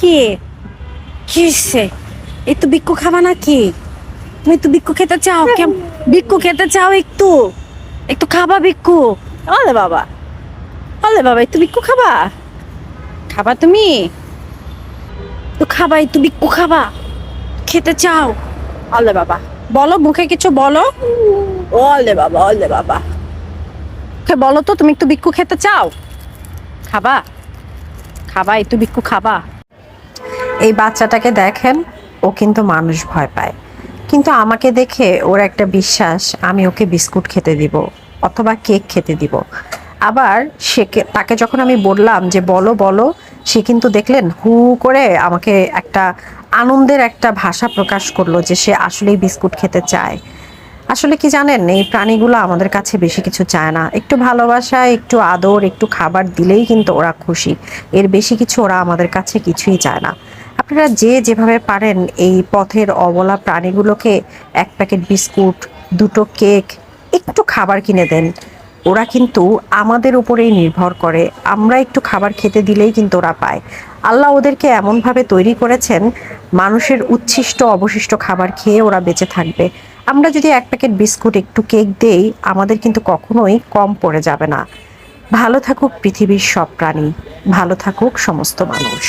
কি? কি হচ্ছে একটু বিক্কু খাবা নাকি? তুমি একটু বিক্কু খেতে চাও কেম? বিক্কু খেতে চাও একটু? একটু খাবা বিক্কু ওলে বাবা। ওলে বাবা একটু বিক্কু খাবা? খাবা তুমি? তো খাবা একটু বিক্কু খাবা। খেতে চাও? ওলে বাবা। বলো মুখে কিছু বলো। ওলে বাবা ওলে বাবা। বলো তো তুমি একটু বিক্কু খেতে চাও? খাবা? খাবা একটু বিক্কু খাবা। এই বাচ্চাটাকে দেখেন, ও কিন্তু মানুষ ভয় পায়। কিন্তু আমাকে দেখে ওর একটা বিশ্বাস, আমি ওকে বিস্কুট খেতে দিব অথবা কেক খেতে দিব। আবার সে তাকে যখন আমি বললাম যে, বলো বলো, সে কিন্তু দেখলেন হু করে আমাকে একটা আনন্দের একটা ভাষা প্রকাশ করল যে, সে আসলেই বিস্কুট খেতে চায়। আসলে কি জানেন, এই প্রাণীগুলো আমাদের কাছে বেশি কিছু চায় না। একটু ভালোবাসা, একটু আদর, একটু খাবার দিলেই কিন্তু ওরা খুশি। এর বেশি কিছু ওরা আমাদের কাছে কিছুই চায় না। আপনারা যে যেভাবে পারেন এই পথের অবলা প্রাণীগুলোকে এক প্যাকেট বিস্কুট, দুটো কেক, একটু খাবার কিনে দেন। ওরা কিন্তু আমাদের উপরেই নির্ভর করে। আমরা একটু খাবার খেতে দিলেই কিন্তু ওরা পায়। আল্লাহ ওদেরকে এমনভাবে তৈরি করেছেন, মানুষের উচ্ছিষ্ট অবশিষ্ট খাবার খেয়ে ওরা বেঁচে থাকবে। আমরা যদি এক প্যাকেট বিস্কুট, একটু কেক দেই, আমাদের কিন্তু কখনোই কম পড়ে যাবে না। ভালো থাকুক পৃথিবীর সব প্রাণী। ভালো থাকুক সমস্ত মানুষ।